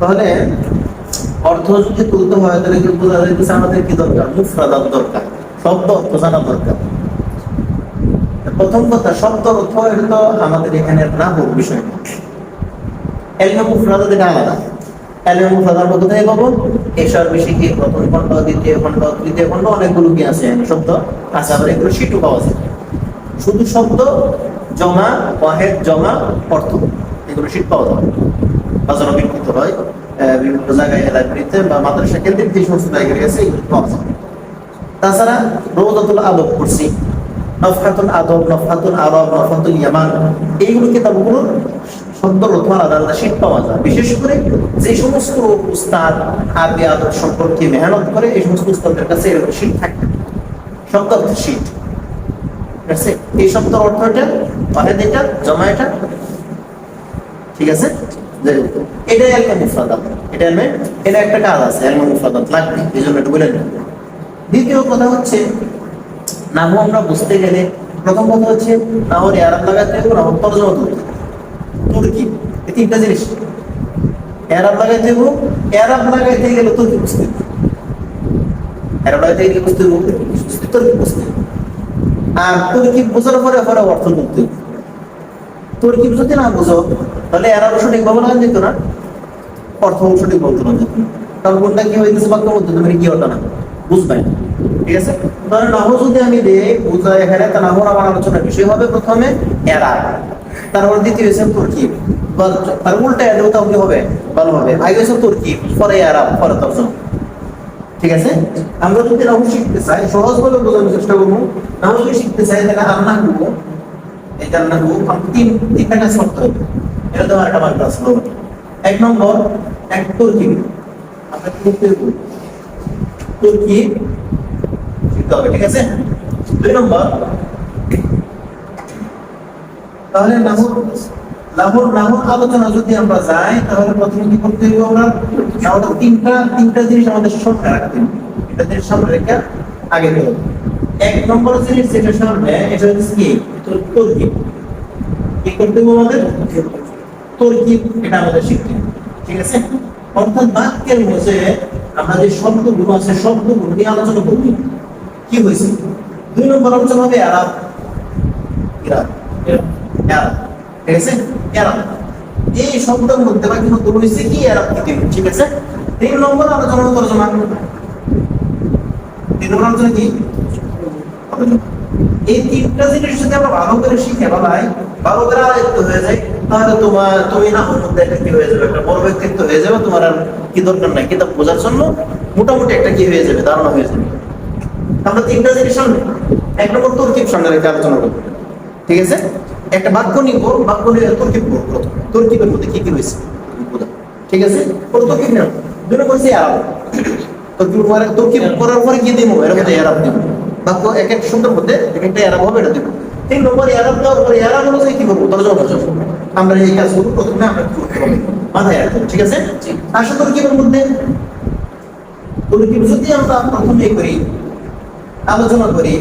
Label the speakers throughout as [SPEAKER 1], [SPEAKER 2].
[SPEAKER 1] তাহলে অর্থ যদি তুলতে হয়, তাহলে কি বোঝা আমাদের কি দরকার? মুফরাদাত দরকার, শব্দ অর্থ জানা দরকার। প্রথম কথা, শব্দ অর্থ এটা আমাদের এখানে না হোক বিষয়। না এলমে মুফরাদাত এটা আলাদা। পাবো। প্রথম খণ্ড দ্বিতীয় খণ্ড তৃতীয় খণ্ড অনেকগুলো কি আছে? শব্দ আছে, আবার এগুলো পাওয়া যায়। শুধু শব্দ, জমা, ওয়াহেদ, জমা, অর্থ। এগুলো পাওয়া যাবে বাজারে হয় বিভিন্ন জায়গায় লাইব্রেরিতে বা মাদ্রাসা কেন্দ্রিক যে সমস্ত এগুলো পাওয়া যায়। তাছাড়া রোজাতুল আদব করছি আদব, নফহাতুল আরব, নফহাতুল ইয়ামান, এইগুলো কিতাবগুলো শব্দ পাওয়া যায়। বিশেষ করে যে সমস্ত উস্তাদ সম্পর্কে মেহনত করে এই সমস্ত উস্তাদের কাছে এরকম থাকে শব্দ ঠিক আছে? এই শব্দের অর্থ এটা, ওয়াহেদ এটা, জমা এটা। ঠিক আছে? এটা এটা এটা একটা কাজ আছে এলমে লাগবে, এই জন্য একটু বলে দ্বিতীয় কথা হচ্ছে, নাহু আমরা বুঝতে গেলে প্রথম কথা হচ্ছে নাহর আরব লাগাতে হবে নাহর তর্জমা তুলতে তুর্কি এই তিনটা জিনিস? লাগাইতে লাগাইতে গেলে তুর্কি বুঝতে হবে? লাগাইতে গেলে বুঝতে হবে? তুর্কি বুঝতে আর তুর্কি বোঝার পরে পরে অর্থ করতে তুর্কি যদি না বুঝো তাহলে যেত না, অর্থ সঠিক বলতো না যেত কোনটা কি মধ্যে? তুমি কি হতো না? বুঝবাই ঠিক আছে? তাহলে যদি আমি দেই এখানে তা নাহর আমার আলোচনার বিষয় হবে প্রথমে এরা তারপর দ্বিতীয় হচ্ছে তুর্কি। উল্টা এলেও তাও কি হবে ভালো হবে। আগে হচ্ছে তুর্কি, পরে এরা পরে ঠিক আছে? আমরা যদি শিখতে চাই বোঝানোর চেষ্টা করব। যদি শিখতে চাই, তাহলে করব। আমরা করব তিন, তিনটা এটা করব এক নম্বর, এক তুর্কি। আমরা কি তুর্কি শিখতে হবে, ঠিক আছে? দুই নম্বর তাহলে নাহুর নাহুর নাহুর আলোচনা যদি আমরা যাই, তাহলে প্রথমে কি করতে হবে আমরা? আমাদের তিনটা তিনটা জিনিস আমাদের সামনে রাখতে হবে। এটা জিনিস সামনে রেখে আগে দেবো এক নম্বর জিনিস যেটা সামনে, এটা হচ্ছে কি? তোর তুর্কি কি করতে হবে আমাদের? তুর্কি এটা আমাদের শিখতে। ঠিক আছে? অর্থাৎ বাক্যের মধ্যে আমরা যে শব্দগুলো আছে, শব্দগুলো নিয়ে আলোচনা করবি। কি হয়েছে? দুই নম্বর আলোচনা হবে আরাম ইরাম এই শব্দের মধ্যে বাকি শব্দ হয়েছে কি? ঠিক আছে? তিন নম্বর আলোচনা তর্জমা তিন নম্বর আলোচনা কি? এই তিনটা জিনিস যদি আমরা ভালো করে শিখে ভালো করে আয়ত্ত হয়ে যায় তাহলে তোমার, তুমি না একটা কি হয়ে যাবে? একটা বড় ব্যক্তিত্ব হয়ে যাবে, তোমার আর কি দরকার নাই। কিতাব বোঝার জন্য মোটামুটি একটা কি হয়ে যাবে? ধারণা হয়ে যাবে। আমরা তিনটা জিনিস সামনে, এক নম্বর তর্কিব সামনে রেখে আলোচনা করব। ঠিক আছে? একটা বাক্য নিব বাক্য নিয়ে তর্কিব করব? প্রথম তর্কিবের মধ্যে কি কি রয়েছে? ঠিক আছে? তর্কিব দুটো করছি তর্কিব পরে তর্কিব করার পরে কি দিব? এর মধ্যে দিব বাক্য এক এক শব্দের মধ্যে এক একটা হবে এটা দিব। তিন নম্বর আরাম দেওয়ার পরে যে কি করব? তর্জমা করব আমরা এই কাজ করব প্রথমে আমরা কি করতে হবে? মাথায় রাখতে হবে, ঠিক আছে? আসলে তর্কিবের মধ্যে তর্কিব যদি আমরা প্রথমে করি আলোচনা করি।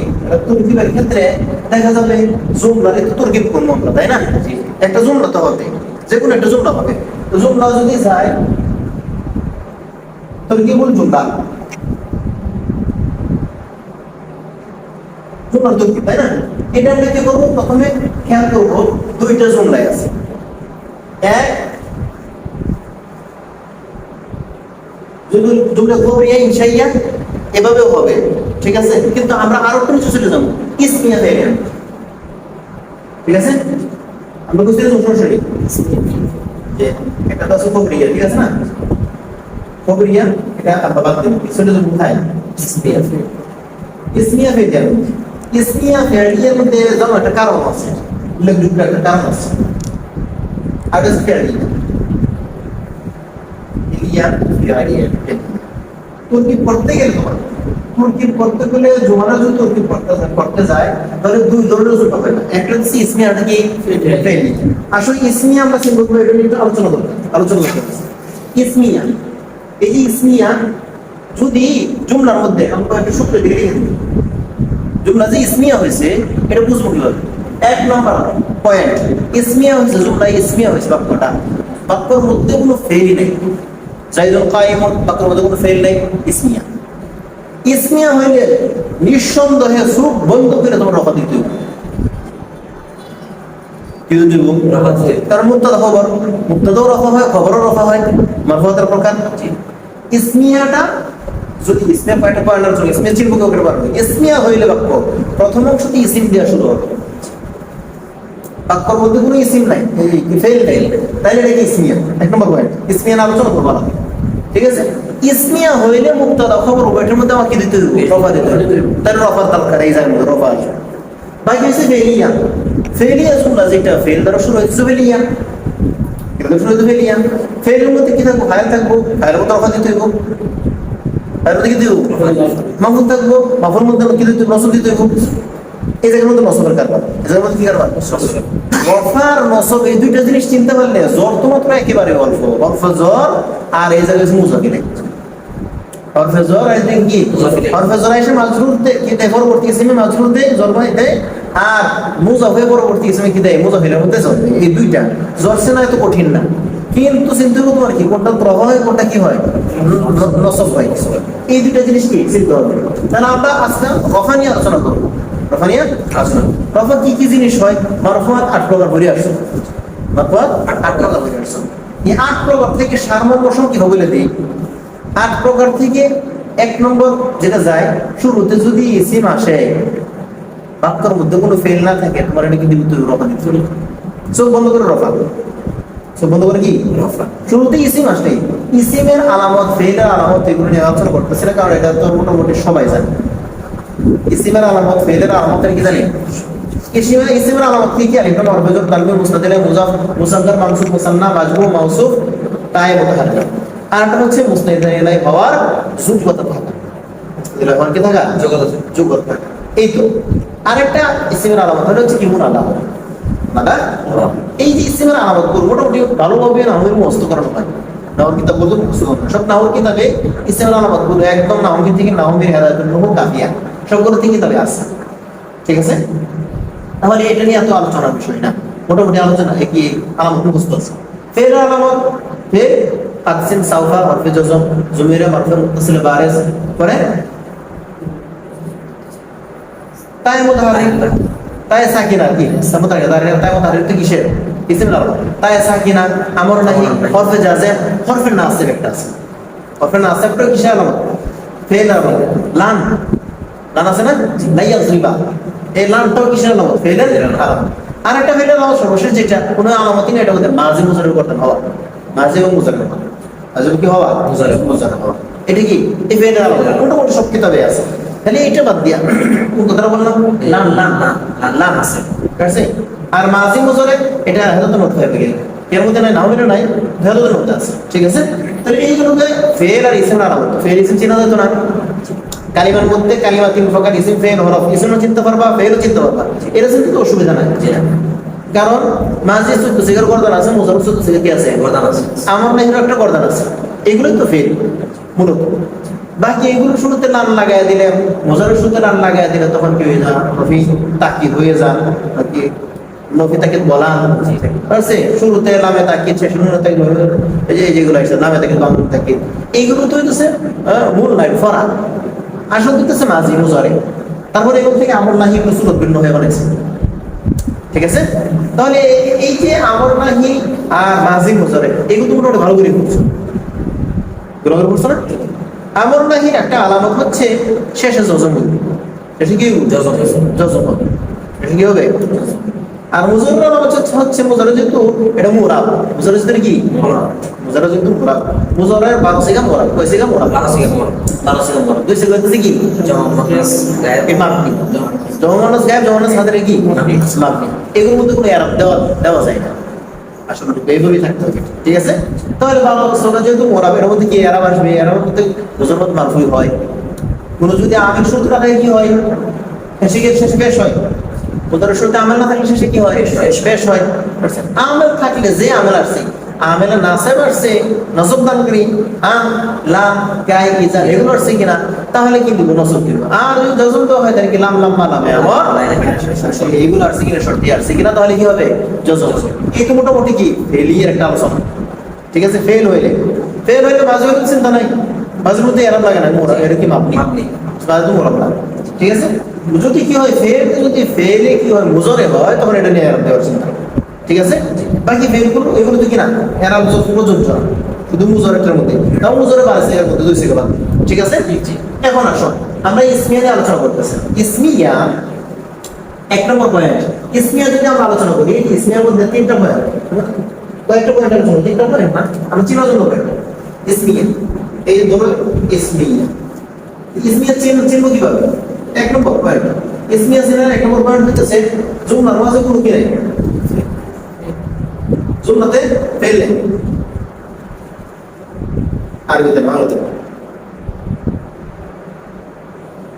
[SPEAKER 1] তরকিবের ক্ষেত্রে দেখা যাবে জুমলার একটু তরকিব করব আমরা তাই না? একটা জুমলা তো হবে যে কোনো একটা জুমলা হবে। তো জুমলা যদি যায় তরকিবুল জুমলা? জুমলার তরকিব তাই না? এটা আমরা কি করব? প্রথমে খেয়াল করব দুইটা জুমলায় আছে। এক যদি জুমলা কবরিয়া ইনশাইয়া এভাবেও হবে। ঠিক আছে? কিন্তু আমরা আরও একটু নিচে চলে যাব। ইসমিয়া দেখেন ঠিক আছে? আমরা বুঝতে পারছি সরাসরি যে একটা আছে কবরিয়া ঠিক আছে না? কবরিয়া এটা আমরা বাদ দেবো। চলে যাব কোথায়? ইসমিয়া ইসমিয়া ইসমিয়া ফেলিয়ার মধ্যে যেন একটা কারণ আছে। উল্লেখযোগ্য একটা কারণ আছে। আগে ফেলিয়া ইলিয়া ফেলিয়া তুর্কি পড়তে গেলে তোমার? তুর্কি পড়তে গেলে জোমানা যদি তুর্কি পড়তে যায়, তাহলে দুই ধরনের জুট হবে একটা হচ্ছে ইসমি আর কি আসলে ইসমি আমরা সিম্পল করে এটা নিয়ে আলোচনা করব, আলোচনা করতে। ইসমিয়া, এই যে ইসমিয়া, যদি জুমলার মধ্যে আমরা একটা সূত্র দিয়ে রেখে দিই। জুমলা যে ইসমিয়া হয়েছে, এটা বুঝব কীভাবে? এক নম্বর পয়েন্ট ইসমিয়া হয়েছে জুমলা, ইসমিয়া হয়েছে বাক্যটা। বাক্যর মধ্যে কোনো ফেল নেই। জাইদুল কায়েমত বাক্যের মধ্যে কোনো ফেল নেই। ইসমিয়া। ইসমিয়া হইলে নিঃসন্দেহে সুখ বন্ধ করে তোমার রফা দিতে। কারণ মুক্তাদা খবর, মুক্তাদাও রফা হয়, খবরও রফা হয়, মারফতের প্রকার ইসমিয়াটা যদি ইসমিয়া পয়েন্টে পয়েন্টার জন্য, ইসমিয়া চিনব কেউ পারবে? ইসমিয়া হইলে বাক্য, প্রথম অংশটি ইসিম দেওয়া শুরু হবে বাক্যর মধ্যে কোনো ইসিম নাই। ফেল নাই। তাইলে এটা কি ইসমিয়া? এক নম্বর পয়েন্ট ইসমিয়া আলোচনা করব না ঠিক আছে? ইসমিয়া হইলে মুক্তাদা খবর ওইটার মধ্যে আমাকে দিতে দেবো রফা দিতে তাহলে রফার দরকার, এই যায় রফা আসবে বাকি হচ্ছে ফেলিয়া। ফেলিয়া শুনলা যেটা ফেল দ্বারা শুরু হচ্ছে ফেলিয়া। এটা শুরু হচ্ছে ফেলিয়া। ফেলের মধ্যে কি থাকব? ফাইল থাকব। ফাইলের মধ্যে রফা দিতে হইব। ফাইলের মধ্যে কি দিব মাহফুল থাকব। মাহফুল মধ্যে কি দিতে নসব দিতে হইব। এই জায়গার মধ্যে নসবের কারবার। এই জায়গার মধ্যে কি কারবার? রফার নসব, এই দুইটা জিনিস চিনতে পারলে জ্বর তো মাত্র একেবারে অল্প। অল্প জ্বর আর এই জায়গায় মুজাকিলে হরফে জ্বর আসবে কি? হরফে জ্বর এসে মাজরুর দে- কি দেয়? পরবর্তী ইসমে মাজরুর দেয় জ্বর দেয়। আর মুজাফ পরবর্তী ইসমে কি দেয়? মুজাফিলের মধ্যে জ্বর এই দুইটা। না কঠিন না। কিন্তু চিন্তা কি? কি হয়? হয়। এই কি? চিন্তা হবে আমরা আজকে আলোচনা করব। রফা নিয়ে আলোচনা কি কি জিনিস হয়? মারফাত আট প্রকার আসছে মারফাত আট প্রকার আসছে এই আট প্রকার থেকে সারমর্ম কীভাবে বলে দিই আট প্রকার থেকে এক নম্বর যেটা যায় শুরুতে যদি ইসিম আসে বাক্যর মধ্যে কোনো ফেল না থাকে তোমার এটা কিন্তু তুমি রফা। চোখ বন্ধ করে রফা। চোখ বন্ধ করে কি। শুরুতে ইসিম আসলে ইসিমের আলামত ফেলের আলামত এগুলো নিয়ে আলোচনা করতেছে না কারণ এটা তো মোটামুটি সবাই জানে। ইসিমের আলামত ফেলের আলামত কি জানি? ইসিমের ইসিমের আলামত কি কি আলিফ লাম তালবি মুস্তাদিলে মুজাফ মুসাদ্দার মানসুব মুসান্না মাজমু মাউসুফ তাই মুতাহাররিক আর একটা হচ্ছে মুস্তাহিদ হওয়ার যোগ্যতা থাকা। ইলাই হওয়ার কি থাকা?
[SPEAKER 2] যোগ্যতা
[SPEAKER 1] যোগ্যতা এই তো। আরেকটা ইসিমের আলামত হলো হচ্ছে ইমুন আলামত মানে এই যে ইসিমের আলামত করব মোটামুটি ভালোভাবে মস্ত করানো হয়। নাহর কিতাব বলতে মুখস্থ হয়। সব নাহর কিতাবে ইসিমের আলামতগুলো একদম নাহমির থেকে নাহমির হেদায়তুল নহু কাফিয়া সবগুলো থেকে কিতাবে আছে। ঠিক আছে? তাহলে এটা নিয়ে এত আলোচনার বিষয় না। মোটামুটি আলোচনা কি আলামত মুখস্থ আছে। ফের আলামত, ফের আকসিম সাউফা হরফে জজম, জমিরা, হরফে মুত্তাসিল বারিস করে তাই মুতাহারিক তাই সাকিনা কি? দাঁড়িয়ে তাই মুতাহারিক তো কিসের? ইসিম আলামত তাই সাকিনা আমর নাহি হরফে জাজেম হরফে নাসিব একটা আছে। হরফে নাসিবটা কিসের আলামত ফেল আলামত লান। লান আছে না? লাইয়া জরিবা এই লানটাও কিসের আলামত ফেলের আলামত আর একটা ফেলের আলামত সর্বশেষ যেটা কোনো এটা হচ্ছে মাঝে মুজারের করতে হওয়া মাঝে এবং মুজারের মাঝে কি হওয়া?
[SPEAKER 2] মুজারের।
[SPEAKER 1] মুজারের হওয়া। এটা কি? এই ফেলের আলামত মোটামুটি সব কিতাবে আছে। তাহলে এটা বাদ দিয়া। কোন কথাটা বললাম? লান লান লান লান আছে। ঠিক আছে? আর মাঝে মুজারে এটা হেদাত নোট হয়ে গেল। এর মধ্যে নাই, নাও নাই হেদাত নোট আছে। ঠিক আছে? তাহলে এইগুলোকে ফেল আর ইসিম আলামত ফেল, ইসিম চিনা যেত না। কালিমার মধ্যে কালিমা তিন প্রকার, ইসিম, ফেল, হরফ। ইসিমও চিনতে পারবা, ফেলও চিনতে পারবা। এটা চিনতে অসুবিধা নাই। কারণ মাঝে চোদ্দ সিগার গর্দান আছে মোজার চোদ্দ সিগার কি আছে?
[SPEAKER 2] গর্দান আছে।
[SPEAKER 1] আমার নাহিরও একটা গর্দান আছে। এগুলোই তো ফেল, মূলত। বাকি এগুলো শুরুতে লান লাগাই দিলে মোজারের শুরুতে লান লাগাই দিলে তখন কি হয়ে নফি তাকিদ হয়ে যান বাকি তারপরে এগুলো থেকে আমল নাহি ভিন্ন হয়ে গেছে। ঠিক আছে? তাহলে এই- যে আমর নাহি আর মাঝি মুজারে এগুলো তো ভালো করে ভালো করে করছ না? আমর নাহির একটা আলামত হচ্ছে, শেষে হবে শেষে কি।
[SPEAKER 2] জজম হবে।
[SPEAKER 1] শেষে কি হবে? আর আলামত হচ্ছে মুজারে যেহেতু এটা মুরাব মুজারে যেহেতু কি মুজারে যেহেতু মুরাব মুজারের বারো সিগা মুরাব কয় সিগা মুরাব
[SPEAKER 2] বারো সিগা মুরাব।
[SPEAKER 1] বারো সিগা মুরাব দুই সিগা হচ্ছে কি? জমানাস গায়েব। জমানাস হাতের কি?
[SPEAKER 2] মাপনি।
[SPEAKER 1] এগুলোর মধ্যে কোনো এরাব দেওয়া দেওয়া যায় না। আসলে এইভাবেই থাকতে হবে। ঠিক আছে? তাহলে সোনা যেহেতু মোরাব এর মধ্যে কি এরাব আসবে? এরাবের মধ্যে মুসলমান মারফুই হয়। কোনো যদি আমের সূত্র থাকে কি হয়? শেষে হয়। না থাকলে কি হয় হয় থাকলে যে আসছে নসব দানকারী আম লাম ইজা এগুলো আসছে কিনা তাহলে কি দিব আর যদি তো হয় তাহলে কি লাম লাম এগুলো আসছে কিনা শর্তি আসছে কিনা তাহলে কি হবে এই তো মোটামুটি কি ফেলিয়ার একটা আলোচনা ঠিক আছে ফেল হইলে ফেল হইলে মাঝে চিন্তা নাই মাঝে মধ্যে এরম লাগে না কি। মাঝে ঠিক আছে যদি কি হয় ফেল যদি ফেলে কি হয় মুজরে হয় তখন এটা নিয়ে এরম দেওয়ার চিন্তা। ঠিক আছে? বাকি ফেলগুলো এগুলো তো কি না? এরাম প্রযোজ্য। না। শুধু মুজরেটার মধ্যে। তাও মুজরে বাড়ছে এর মধ্যে দুই ঠিক আছে? এখন আসুন আমরা ইসমিয়া নিয়ে আলোচনা করতেছি। ইসমিয়া এক নম্বর পয়েন্ট ইসমিয়া যদি আমরা আলোচনা করি ইসমিয়ার মধ্যে তিনটা পয়েন্ট কয়েকটা পয়েন্ট আলোচনা তিনটা পয়েন্ট না? আমরা চিনার জন্য পয়েন্ট ইসমিয়া এই ধরো ইসমিয়া ইসমিয়া চিহ্ন চিহ্ন কীভাবে? এক নম্বর পয়েন্ট ইসমিয়া চিহ্নের এক নম্বর পয়েন্ট হচ্ছে জুমলার মাঝে কোনো কি নেই? জুমলাতে ফেল আরবিতে বাংলাতে।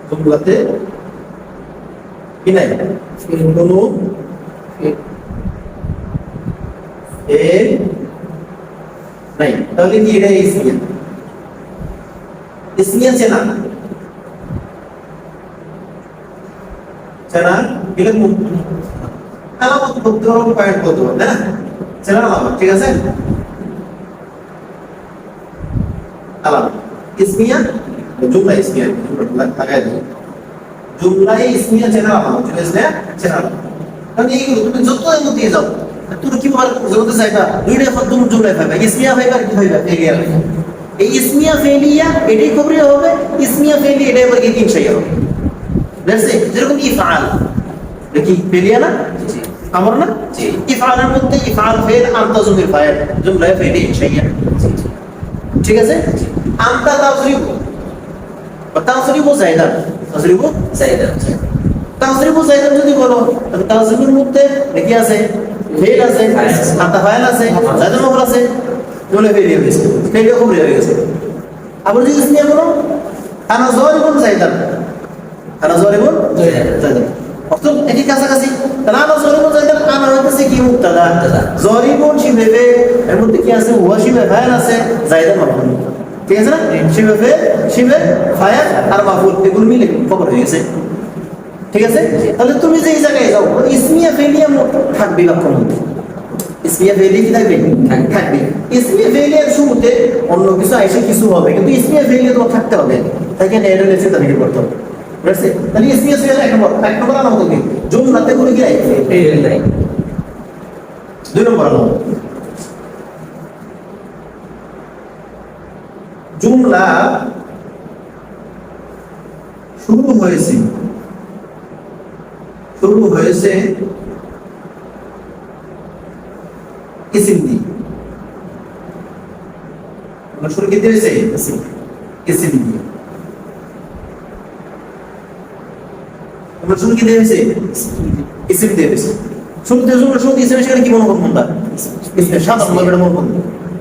[SPEAKER 1] জুমলাতে কি নাই? কোনো ফেল নাই। তাহলে কি এটা ইসমিয়া ইসমিয়া চেনা আলামত বলতে হবে হবে ইসমিয়া, জুমলা যত এর মধ্যে যাও তুমি কি বল জলতে চাইবা, দুইটা ফর তুমি জুমলাই পাইবা ইসমিয়া পাইবা কি পাইবা ফেলিয়া এই ইসমিয়া, ফেলিয়া, এটাই খবরে হবে, ইসমিয়া, ফেলিয়া, এটাই আবার কি তিন সেই হবে দেখছে যেরকম ইফআল দেখি ফেলিয়া না
[SPEAKER 2] জি।
[SPEAKER 1] আমর না
[SPEAKER 2] জি।
[SPEAKER 1] ইফআলের মধ্যে ইফআল ফেল আনতা জমির ফাইল জুমলায় ফেলি ইনশাইয়া ঠিক আছে আনতা তাজরিব তাজরিব জায়দা তাজরিব
[SPEAKER 2] চাহিদা
[SPEAKER 1] তাজরিব জায়দা যদি বলো তাহলে তাজরিবের মধ্যে দেখি আছে ফেল আছে
[SPEAKER 2] ফাইল আছে।
[SPEAKER 1] আনতা ফাইল আছে জায়দা নহর আছে জুমলায় ফেলি হয়েছে ফেলি খবরে হয়ে গেছে আবার যদি ইসমিয়া বলো আনা জরিবুন জায়দা আনা জরিবুন জায়দা অর্থাৎ এটি কাছাকাছি। তাহলে আনা জরিবুন জায়দা আনা হইতেছে কি মুক্তাদা?
[SPEAKER 2] মুক্তাদা।
[SPEAKER 1] জরিবুন শিবেবে এর মধ্যে কি আছে? হুয়া শিবে ফায়াল আছে জায়দা মাফুল ঠিক আছে না? শিবে ফে শিবে ফায়াল আর মাফুল এগুলো মিলে খবর হয়ে গেছে। ঠিক আছে? তাহলে তুমি যে এই জায়গায় যাও ইসমিয়া ফেলিয়া থাকবে বাক্যের মধ্যে ইসমিয়া ফেলি কি থাকবে?
[SPEAKER 2] থাকবে।
[SPEAKER 1] থাকবে। ইসমিয়া ফেলিয়ার শুরুতে অন্য কিছু আইসে কিছু হবে কিন্তু ইসমিয়া ফেলিয়া তোমার থাকতে হবে। তাই তাদেরকে করতে হবে? ঠিক আছে তাহলে ইসমিয়া ফেলিয়া এক নম্বর এক নম্বর আলামত কি জুমলাতে করে কি রাখবে
[SPEAKER 2] ফেল নাই
[SPEAKER 1] দুই নম্বর আলামত জুমলা শুরু হয়েছে। শুরু হয়েছে ইসিম দিয়ে শুরু কি দিয়ে হয়েছে ইসিম দিয়ে আমরা কি দিয়ে হয়েছে? ইসিম দিয়ে হয়েছে। সেখানে কি মনে সাধারণ ভাবে এটা মনে করব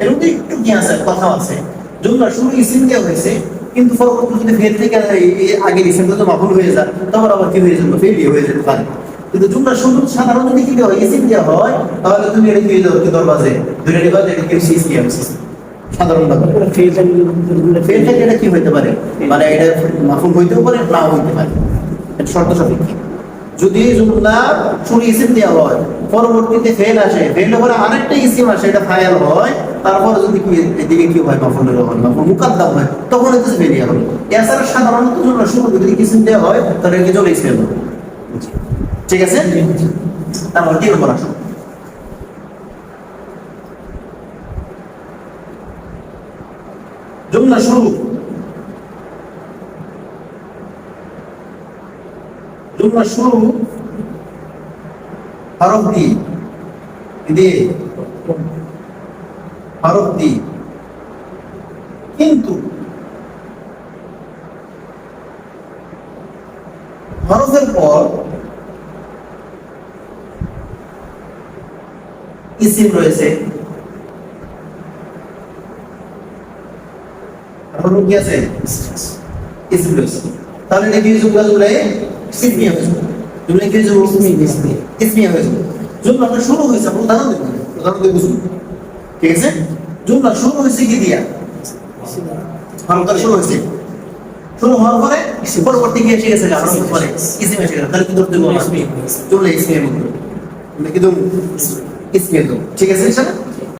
[SPEAKER 1] এর মধ্যে একটু কি আছে কথা আছে। জুমলা শুরু ইসিম দিয়ে হয়েছে কিন্তু পরবর্তী যদি ফেল থেকে ইসিমটা তো মাফুল হয়ে যায় তখন আবার কি হয়ে যাবে ফেল হয়ে যেতে পারে। কিন্তু জুমলা শুরু কি দেওয়া হয়? ইসিম দেওয়া হয় তাহলে তুমি এটা যাবে কি দরবাজে। দুইটা এটা সিস দিয়ে সাধারণ ফেল থেকে এটা কি হইতে পারে? মানে এটা মাফুল হইতেও পারে নাও হইতে পারে। শর্ত সাপেক্ষে যদি জুমলা পরবর্তীতে ফেল আসে ফেল পরে আরেকটা ইসিম আসে, এটা হয়, তারপরে কি কি সাধারণত শুরু ইসিম দেওয়া হয়, তাহলে ইসিম ঠিক আছে? তারপর তিন নম্বর আসুন জুমলা শুরু। জুমলা শুরু হরফ দিয়ে হরফ কিন্তু হরফের পর ইসিম রয়েছে। হরফ কি আছে? ইসিম রয়েছে। তাহলে এটা কি জুমলায় ইসমিয়া হয়েছে কি জুমলা ইসমিয়া হয়েছে জুমলাটা শুরু হয়েছে আমরা উদাহরণ দেবো উদাহরণ দিয়ে বুঝুন ঠিক আছে? জুমলা শুরু হয়েছে কি দিয়া? হরফ শুরু হয়েছে। শুরু হওয়ার পরে পরবর্তী কি এসে গেছে হরফ পরে। ইসিম এসে গেছে তাহলে কি ধরতে বলব জুমলা মধ্যে আমরা কি ইসমিয়ের ঠিক আছে ইনশাআল্লাহ?